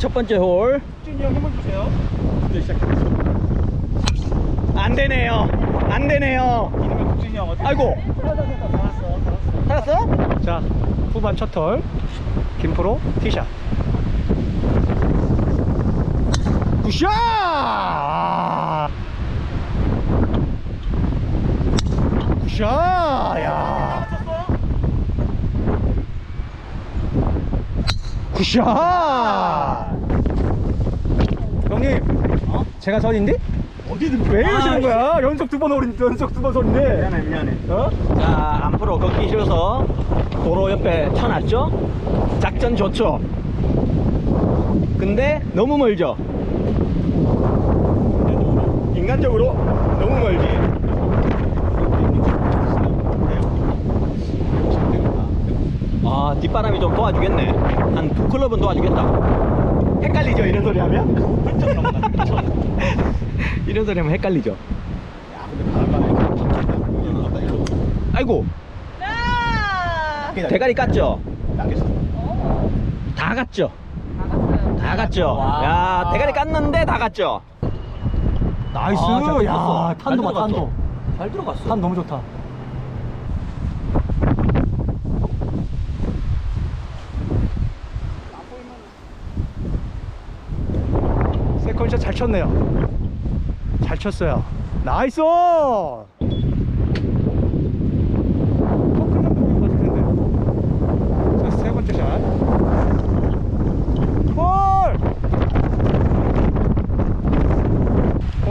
첫 번째 홀. 준이 형 힘을 주세요. 이제. 안 되네요. 안 되네요. 국진이 형 어떻게? 아이고. 살았어, 살았어. 자 후반 첫 털 김프로 티샷 굿샷! 아 굿샷! 야. 굿샷! 형님 제가 선인데? 어디든 왜 이러시는 거야? 연속 두 번 오린 연속 두번 선인데 미안해, 미안해. 어? 자, 앞으로 걷기 싫어서 도로 옆에 쳐놨죠? 작전 좋죠? 근데 너무 멀죠? 인간적으로 너무 멀지? 아, 뒷바람이 좀 도와주겠네. 한 두 클럽은 도와주겠다. 헷갈리죠? 이런 소리 하면? 이런 소리 하면 헷갈리죠? 아이고, 대가리 깠죠? 다 갔죠? 다 갔죠? 야, 대가리 깠는데 다 갔죠? 나이스 아, 잘야 들어갔어. 탄도. 잘 들어갔어. 탄 너무 좋다 세컨샷 잘 쳤네요. 잘 쳤어요. 나이스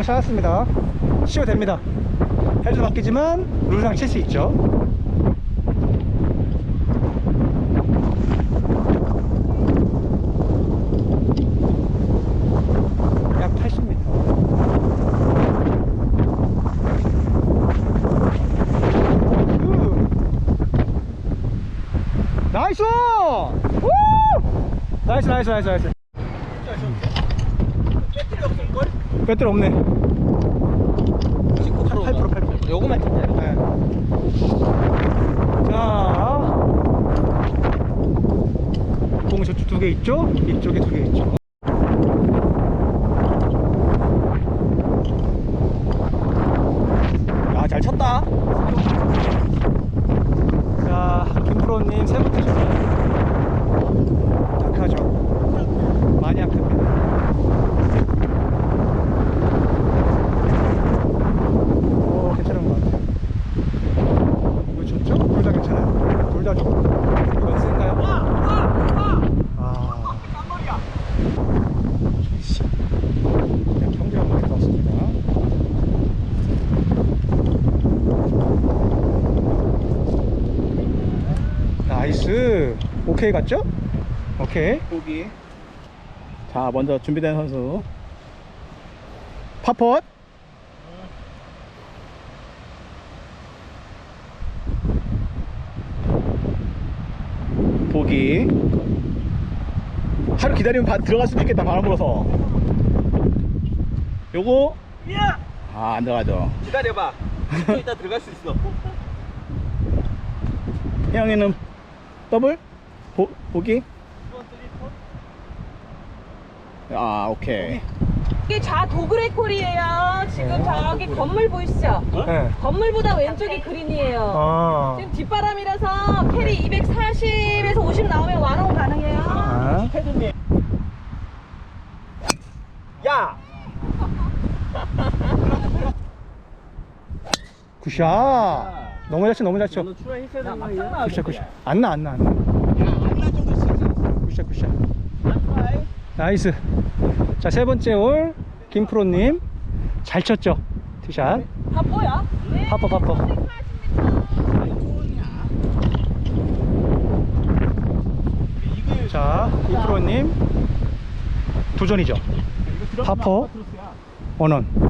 찾았습니다. 치워 됩니다. 헤드 바뀌지만 룰상 칠 수 있죠 약 80m 나이스! 우! 나이스 나이스 나이스 나이스 배터리 없네 19%. 8% 8% 요거만 tin다. 네. 자, 공 저쪽 두 개 있죠? 이쪽에 두 개 있죠. 야, 잘 쳤다. 자, 김프로님 세 번째 샷. 약하죠? 많이 약합니다. 오, 괜찮은 것 같아요. 이거 좋죠? 둘 다 괜찮아요. 둘 다 좋고. 이건 센가요? 아. 씨. 그냥 평지 한 마리 넣었습니다. 나이스. 오케이 갔죠? 오케이. 보기. 자, 먼저 준비된 선수. 파펫. 보기. 하루 기다리면 바- 들어갈 수도 있겠다, 바람 불어서. 요거. 아, 안 들어가죠. 기다려봐. 좀 이따 들어갈 수 있어. 형이는 더블? 보, 보기? 아, 오케이. 이게 좌 도그레 콜이에요. 지금 저기 건물 보이시죠? 네. 건물보다 왼쪽이 그린이에요. 아. 지금 뒷바람이라서 캐리 240에서 50 나오면 완홍 가능해요. 아. 야! 굿샷. 너무 잘 쳐, 너무 잘 쳐. 굿샷, 굿샷. 안 나, 안 나, 안 나. 굿샷, 굿샷. 나이스. 자, 세 번째 홀, 김프로님. 잘 쳤죠? 티샷. 아 뭐야? 파퍼, 파퍼. 자, 김프로님. 도전이죠? 파퍼, 원원.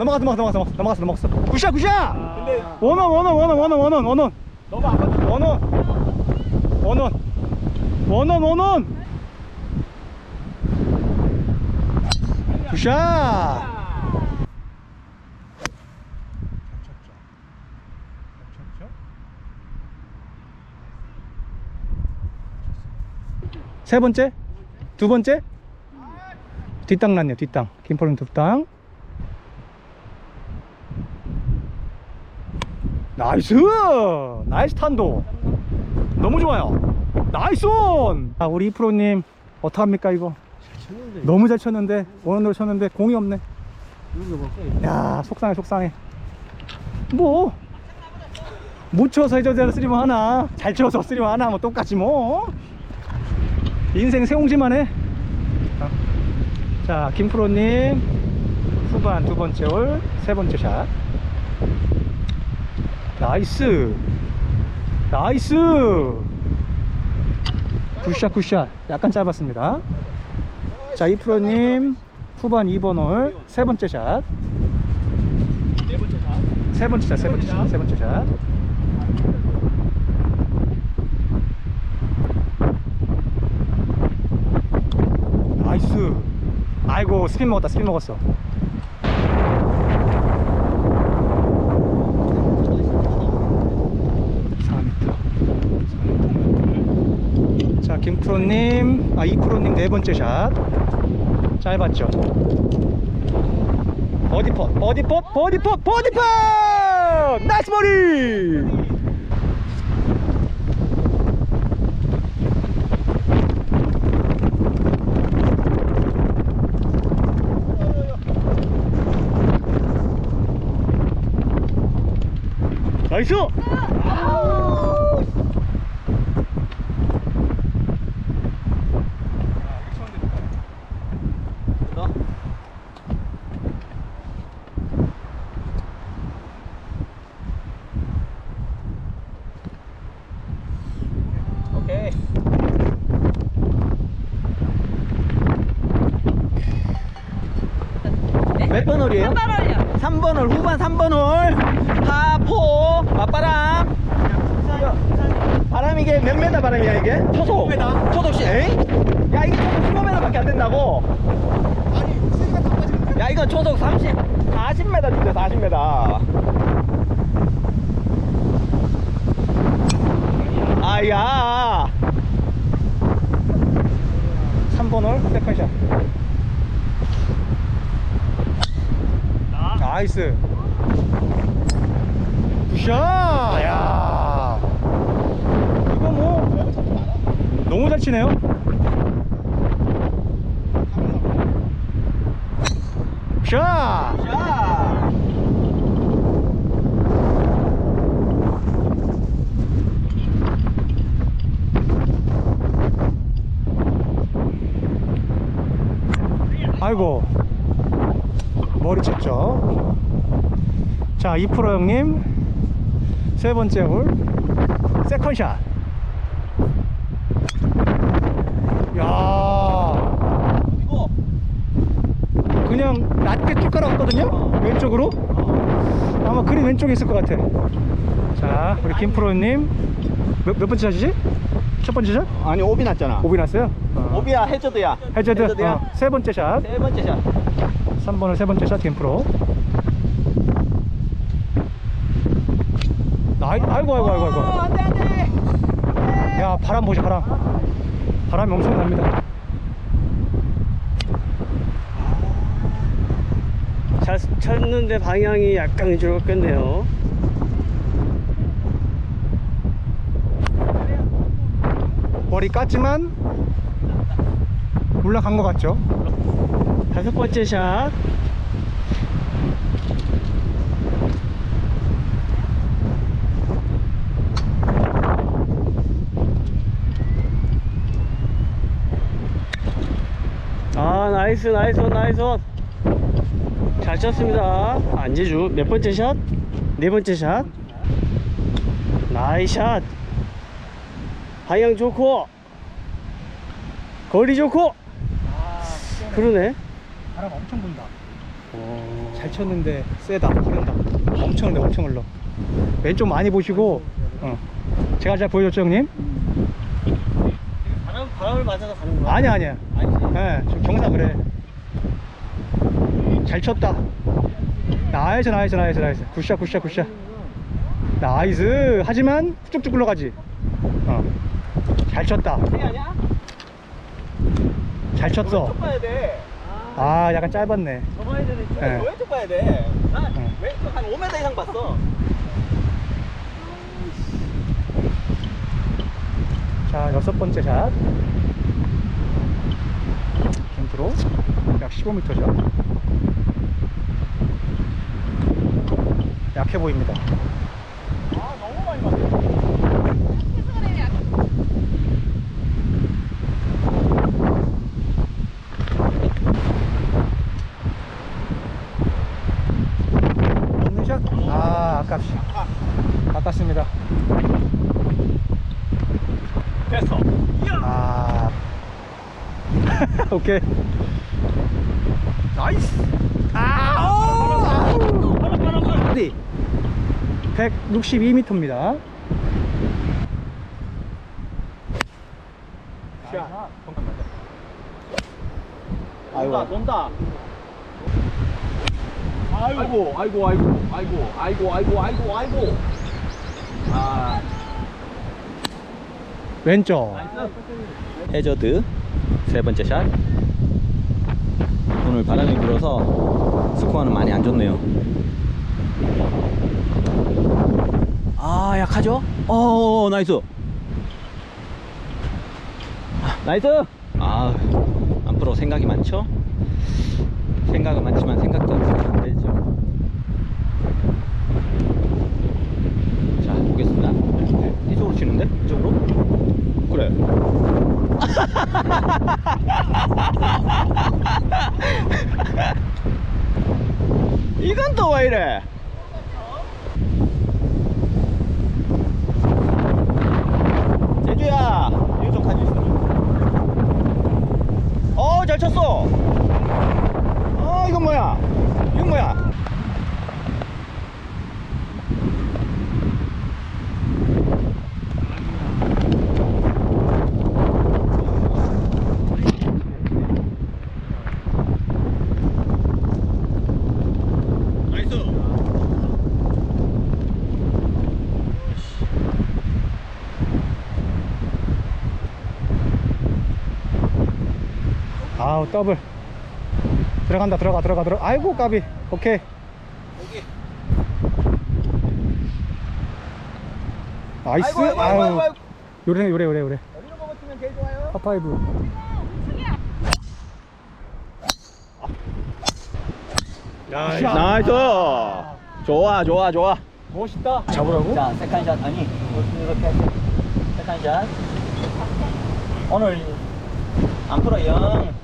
넘어갔어 넘어갔어 넘어갔어 넘어갔어 넘어갔어 굿샷 굿샷! 근데 원원 원원 원원 원원 원원 원원. 너무 안 맞다. 원원. 원원. 원원 원원. 굿샷! 세 번째? 두 번째? 뒷땅 났네요 뒷땅. 김포름 뒷땅. 나이스! 나이스 탄도. 너무 좋아요. 나이스 온! 아, 우리 이프로님, 어떡합니까, 이거? 너무 잘 쳤는데, 원원으로 쳤는데, 공이 없네. 야, 속상해, 속상해. 뭐? 못 쳐서 해저대로 쓰리면 하나. 잘 쳐서 쓰리면 하나. 뭐 똑같지 뭐. 인생 세옹지만 해. 어. 자, 김프로님. 후반 두 번째 홀, 세 번째 샷. 나이스. 나이스. 굿샷, 굿샷. 약간 짧았습니다. 자, 이프로님. 후반 2번 홀, 세 번째 샷. 세 번째 샷, 세 번째 샷, 세 번째 샷. 나이스. 아이고, 스핀 먹었다, 스핀 먹었어. 프로님, 아, 이프로님 네 번째 샷. 짧았죠. 버디폿, 버디폿, 버디폿, 버디폿! 나이스 버디! 나이스! 오케이. 몇 번 홀이에요? 한발 올려. 3번 홀, 후반 3번 홀. 하포, 맞바람. 바람 이게 몇 메다 바람이야 이게? 초속. 15m. 초속 씨, 에이? 야 이게 초속 15m밖에 안 된다고? 야 이건 초속 30, 40m 준대 40m. 아야. 3번 홀, 세컨샷. 나이스. 굿샷! 야 이거 뭐, 너무 잘 치네요. 굿샷! 자. 아이고 머리 쳤죠 자 이프로 형님 세 번째 홀 세컨샷 야 이거 그냥 낮게 쭉 깔아갔거든요 왼쪽으로 아마 그린 왼쪽에 있을 것 같아 자 우리 김프로님 몇, 몇 번째 샷이지? 첫 번째 샷? 아니 오비 났잖아. 오비 났어요? 어. 오비야 해저드야. 해저드 해저드야. 어, 세 번째 샷 세 번째 샷. 3번을 세 번째 샷 김프로 아이, 아이고 아이고 아이고 아이고 안돼 안돼. 야 바람 보자 바람 바람이 엄청 납니다 잘 쳤는데 방향이 약간 왼쪽으로 꼈네요. 머리 깠지만 올라간 것 같죠 다섯 번째 샷. 아, 나이스, 나이스, 온, 나이스. 온. 잘 쳤습니다. 안지주. 몇 번째 샷? 네 번째 샷. 나이스 샷. 방향 좋고. 거리 좋고. 그러네. 바람 엄청 분다 어... 잘 쳤는데 세다 흐른다 엄청 흘러 엄청 흘러 왼쪽 많이 보시고 어. 제가 잘 보여줬죠 형님? 바람, 바람을 맞아서 가는 거야? 아니야 아니야 아니지. 예, 좀 경사 그래 잘 쳤다 나이스 나이스 나이스 나이스 굿샷 굿샷 굿샷 나이스 하지만 쭉쭉 굴러가지 어. 잘 쳤다 아니야? 잘 쳤어. 왼쪽 봐야 돼. 아, 약간 짧았네. 접어야 되네. 네. 왼쪽 봐야 돼. 난 응. 왼쪽 한 5m 이상 봤어. 자, 여섯 번째 샷. 캠프로 약 15m 샷. 약해 보입니다. 아 너무 많이 샷? 아, 아깝시. 아깝습니다. 됐어. 아. 오케이. 나이스. 아, 어디? 162m입니다. 아이고 논다. 아이고 아이고 아이고 아이고 아이고 아이고 아이고 아이고. 아. 왼쪽. 해저드 세 번째 샷. 오늘 바람이 불어서 스코어는 많이 안 좋네요. 아 약하죠? 어 나이스. 아, 나이스. 아 앞으로 생각이 많죠? 생각은 많지만 생각도 안 되죠. 자 보겠습니다. 이쪽으로 치는데? 이쪽으로? 그래. 이건 또 왜 이래? 제주야, 이거 좀 가지고 있어. 어, 잘 쳤어. 어, 이건 뭐야? 이건 뭐야? 아우, 더블. 들어간다, 들어가, 들어가, 들어가. 아이고, 까비. 오케이. 여기. 나이스. 아이고, 아이고, 아유. 아이고, 아이고. 요래, 요래, 요래, 요래. 여기로 먹었으면 제일 좋아요. 파파이브. 야, 나이스. 좋아, 좋아, 좋아. 멋있다. 잡으라고? 자, 세컨샷 아니 이렇게 할게. 세컨샷. 오늘 안 풀어 영.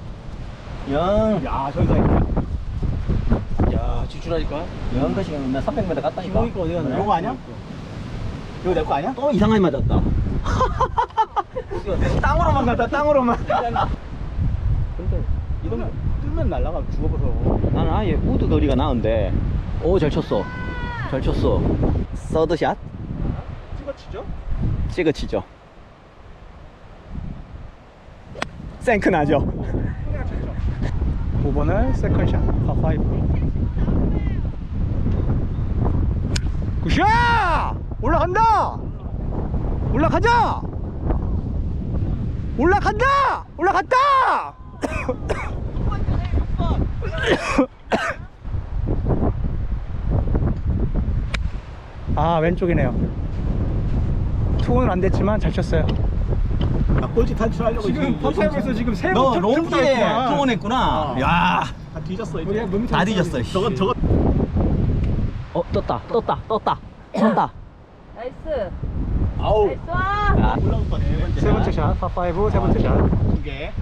영. 야, 저기 가 있다. 야, 지출하니까. 영 것이 몇 300m 갔다니까. 그러니까 어디 갔나? 이거 아니야? 이거 내 거 아니야? 또 이상하게 맞았다. 땅으로만 갔다, 땅으로만. 근데 이러면 뜨면 날라가 죽어버려. 나는 아예 우드 거리가 나은데. 오, 잘 쳤어. 잘 쳤어. 서드샷? 찍어치죠? 찍어치죠. 생크 나죠? 5번을 세컨샷 파5 굿샷! 올라간다! 올라가자! 올라간다! 올라갔다! 아 왼쪽이네요 투혼은 안 됐지만 잘 쳤어요 나 꼴찌 탈출하려고 지금 펌파이브에서 지금 세너번 롱기에 했구나. 투혼했구나. 어. 야, 다 뒤졌어 이제. 다 뒤졌어. 저거 저거. 어 떴다, 떴다, 떴다, 떴다. 나이스. 아우. 나이스. 야, 세 번째 샷 파5 세 번째 샷 두 개.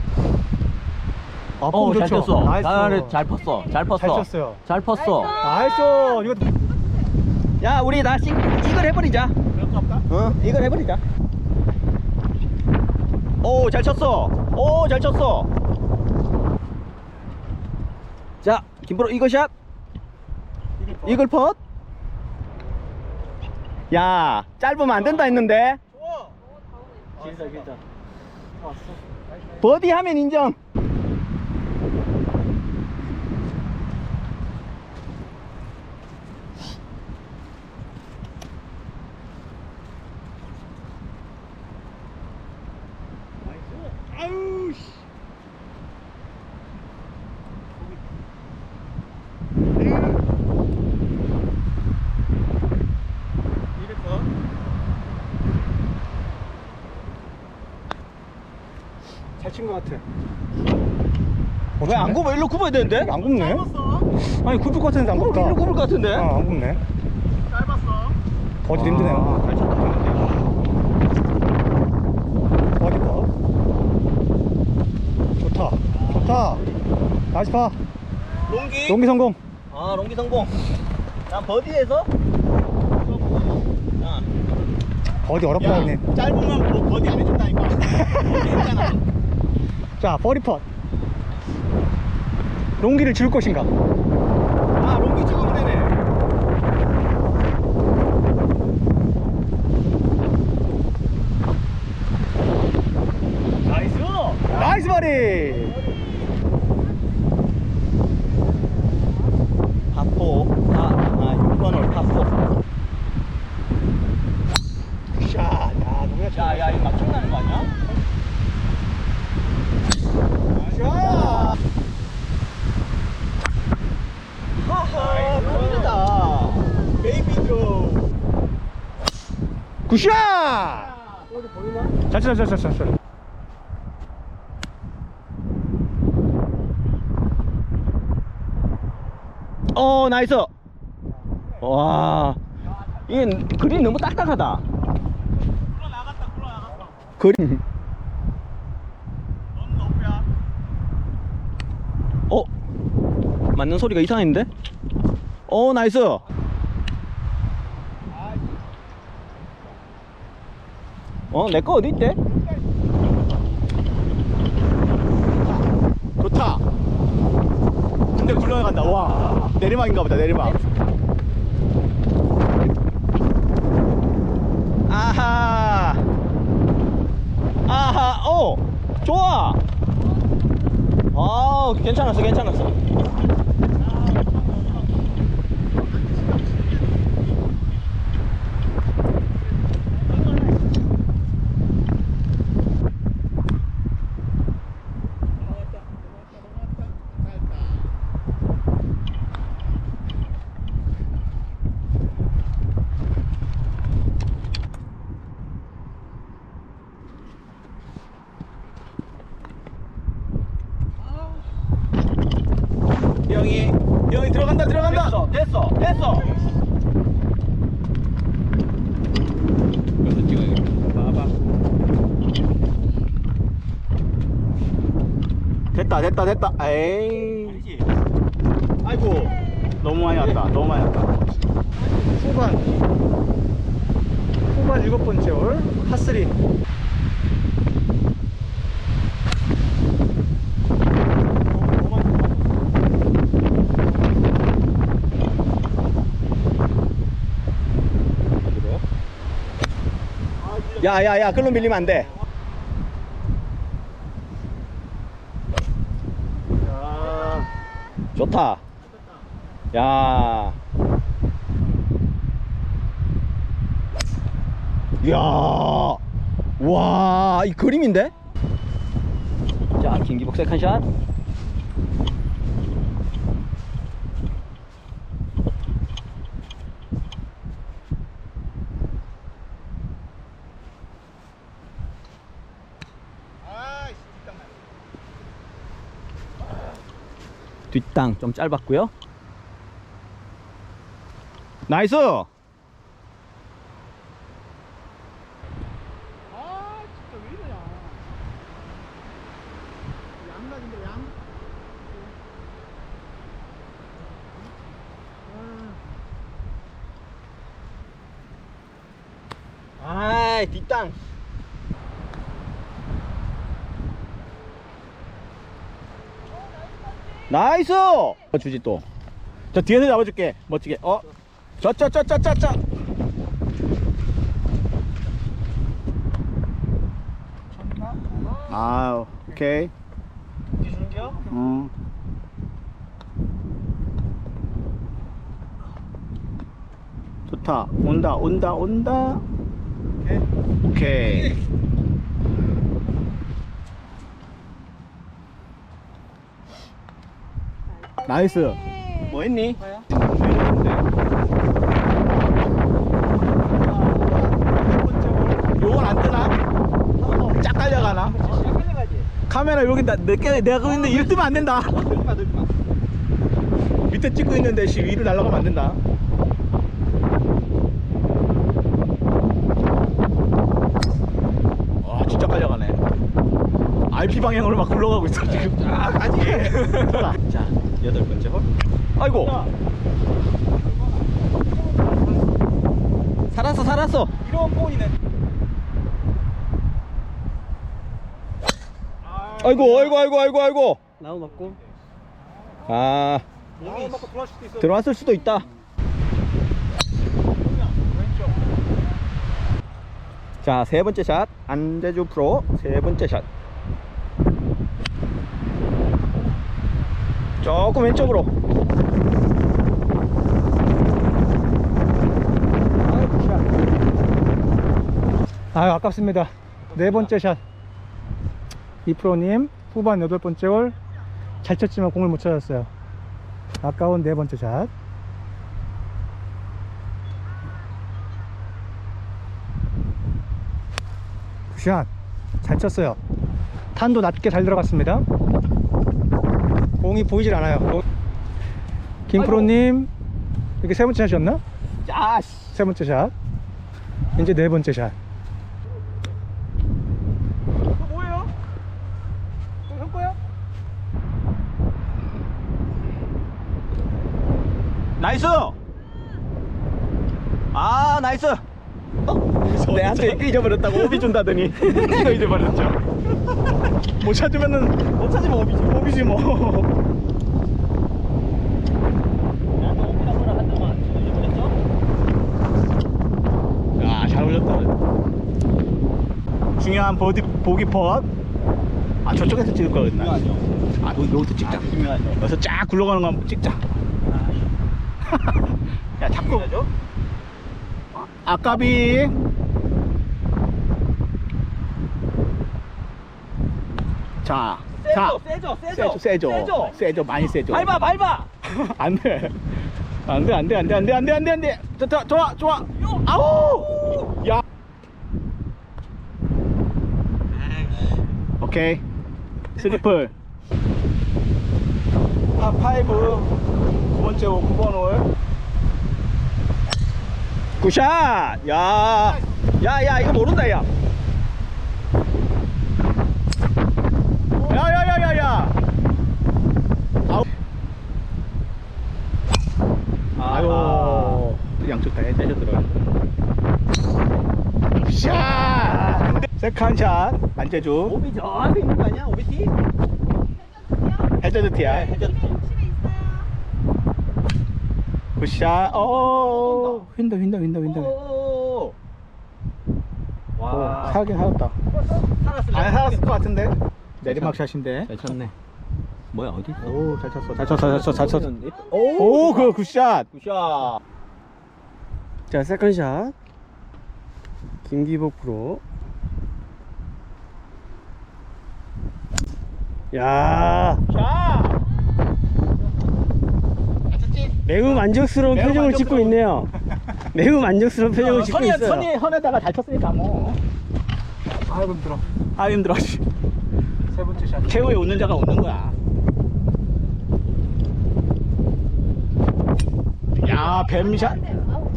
아, 어, 폼 잘. 쳤어. 나이스. 잘, 잘 펐어. 잘 펐어. 잘 쳤어요. 잘 펐어. 나이스. 이거 야, 우리 나 싱, 이걸 해버리자. 어, 이걸 해버리자. 오, 잘 쳤어. 오, 잘 쳤어. 자, 김프로 이거 샷. 이글 펫. 야, 짧으면 안 된다 했는데. 길다 길다. 버디 하면 인정. 잘친것 같아. 왜 안 굽어? 일로 굽어야 되는데? 안 굽네. 아니 굽을 것 같은데 안 굽다. 일로 굽을 것 같은데? 어, 안 굽네. 짧았어. 버디 힘드네요. 잘 쳤다 버디 버. 좋다. 좋다. 나이스 파. 롱기? 용기 성공. 아 롱기 성공 난 버디에서 아, 버디 어렵다 형님. 짧으면 뭐 버디 안 해준다니까. 괜찮아. 자, 버디 펫. 롱기를 줄 것인가? 아, 롱기 되네. 나이스. 나이스 버디. 파포 아, 아 6번홀 파포 샷. 야, 너무 잘 야야 이거 막창 나는 거 아니야? 쳤다. 하하 보인다 베이비 조. 굿샷! 잘 쳤어, 잘 쳤어, 잘 쳤어. 어 나이스. 와 이게 그림 너무 딱딱하다. 그림 어 맞는 소리가 이상했는데? 어 나이스 어 내 거 어디 있대 좋다. 근데 굴러간다. 와. 내리막인가 보다, 내리막. 아하 아하 오 좋아 아 괜찮았어 괜찮았어 형이, 형이 들어간다, 들어간다. 됐어 됐어 됐어 여기서 찍어야겠다 봐봐. 됐다, 됐다. 에이. 아니지 아이고. 너무 많이 왔다, 너무 많이 왔다. 후반. 후반 일곱 번째 홀. 파3. 야야야 글로 밀리면 안돼 좋다. 야. 이야. 와 이 그림인데? 자 김기복 세컨샷 뒷땅 좀 짧았고요. 나이스 아이 뒷땅 나이스 어, 주지 또저 뒤에서 잡아줄게. 멋지게. 어? 저, 저, 저, 저, 저, 저. 아, 오케이. 어. 좋다. 온다, 온다, 온다. 오케이. 나이스. 뭐 했니? 요건 안 뜨나? 짝 깔려가나? 카메라 여기 나, 내게 내가 고 있는데 이를 뜨면 안 된다. 밑에 찍고 있는데 씨 위로 날아가면 안 된다. 와 진짜 깔려가네. RP 방향으로 막 굴러가고 있어 지금. 아 아니. 자 여덟 번째 홀 아이고. 살았어 살았어 이런 폰이네. 아이고 아이고 아이고 아이고 아이고 나무 맞고. 아 몸이 맞고 들어갈 수도 있어. 들어왔을 수도 있다 자 세 번째 샷 안재주 프로 세 번째 샷 조금 왼쪽으로. 아유 아깝습니다. 네 번째 샷. 이프로님 후반 여덟 번째 홀 잘 쳤지만 공을 못 찾았어요. 아까운 네 번째 샷. 굿샷. 잘 쳤어요. 탄도 낮게 잘 들어갔습니다 공이 보이질 않아요 공- 김프로님 이게 세 번째 샷이었나? 야, 씨. 세 번째 샷 이제 네 번째 샷 뭐예요? 형 거야? 나이스 아 나이스 내한테 이거 잊어버렸다고 오비 준다더니 이거 잊어버렸죠. 못 찾으면은 못 찾으면 오비지. 오비지 뭐. 야, 잘 올렸다. 중요한 버디 보기 펫. 아 저쪽에서 찍을 거였나? 아 여기 여기서 찍자. 여기서 쫙 굴러가는 거 한번 찍자. 야 자꾸 아까비 자, 자, 세죠 세죠, 세죠, 세죠, 많이 세죠. 밟아 밟아 안 돼, 안 돼, 안 돼, 안 돼, 안 돼, 안 돼, 안 돼, 안 돼. 좋다, 좋아, 좋아. 아우, 야. 오케이, 스리플. 아, 파이브. 두 번째 홀, 9번 홀. 굿샷 야 야 야 이거 모른다 야. 아우. 아유. 양쪽 다 해서 들어가. 샷. 세컨 샷. 안재주. 오비 저한테 있는 거 아니야 오비티 해저드 티야. 해저드 굿샷. 오. 휜다 휜다 휜다 휜다. 오. 오, 와 살긴 살았다. 살았을 안 살았을 것 같은데. 내리막 샷인데. 잘 쳤네 뭐야 어디 있어 오, 잘 쳤어. 잘 쳤어. 잘 쳤어. 잘 쳤어. 오 오, 그 굿샷. 굿샷 자, 세컨샷. 김기복 프로. 야, 샷. 매우 만족스러운 매우 표정을 짓고 만족스러운- 있네요. 매우 만족스러운 표정을 짓고 선이 있어요. 선이 선에다가 잘 쳤으니까 뭐. 아이고 힘들어 아 힘들어. 씨. 세 번째 샷 최후에 웃는 자가 웃는 거야. 야, 뱀샷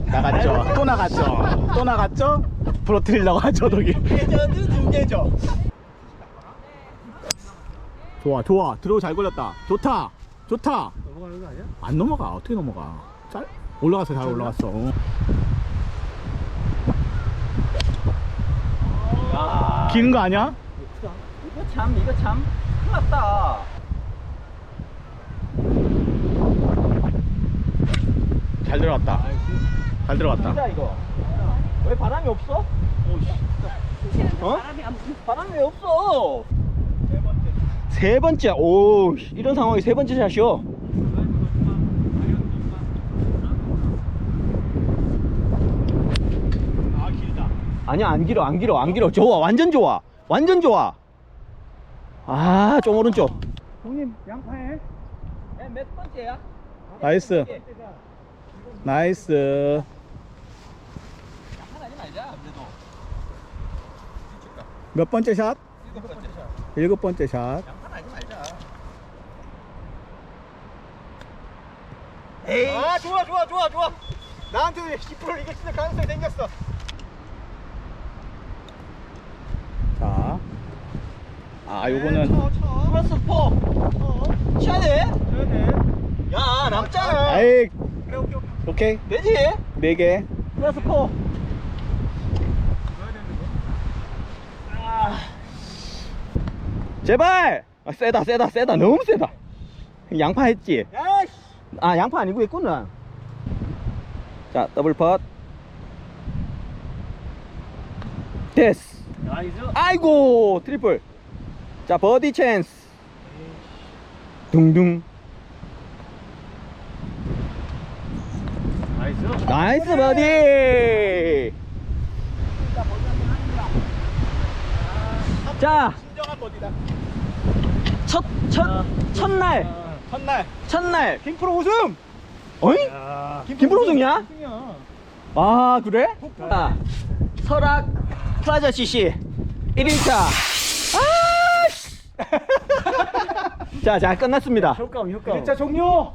나갔죠. 또 나갔죠. 또 나갔죠. 부러뜨리려고 하죠, 저기. 두 개죠 좋아, 좋아. 들어오 잘 걸렸다. 좋다. 좋다. 넘어가는 거 아니야? 안 넘어가. 어떻게 넘어가? 잘 올라갔어, 잘 올라갔어. 어. 야긴거 아니야? 이거 참 이거 참 큰일 났다 잘 들어갔다. 잘 들어갔다. 진짜 이거 왜 바람이 없어? 어? 바람이 왜 없어? 세 번째 오 이런 상황이 세 번째 샷이요 아, 길다. 아니야 안 길어 안 길어 안 길어 좋아 완전 좋아 완전 좋아 아 좀 오른쪽 형님 양파해 몇 번째야? 나이스. 나이스. 몇 번째 샷? 일곱 번째 샷. 아 좋아 좋아 좋아 좋아. 나한테 10%를 이길 수 있을 가능성이 생겼어. 자. 아, 요거는 플러스 포. 쳐야 돼? 야 남잖아. 아이. 오케이. 되지? 네 개. 플러스 포. 제발! 아, 세다 세다 세다. 너무 세다. 양파 했지? 야씨 아 양파 아니고 했구나. 자 더블 펫 됐어. 나이스. 아이고 트리플. 자 버디 찬스. 둥둥. 나이스. 나이스 버디. 자 첫, 첫, 첫날, 첫날 첫날. 김프로 우승 어이? 야. 김프로 우승이야? 우승이야 아, 그래? 자, 설악 플라자 CC 1일차. 아! 씨. 자, 자, 끝났습니다. 효과음 효과음. 자, 종료.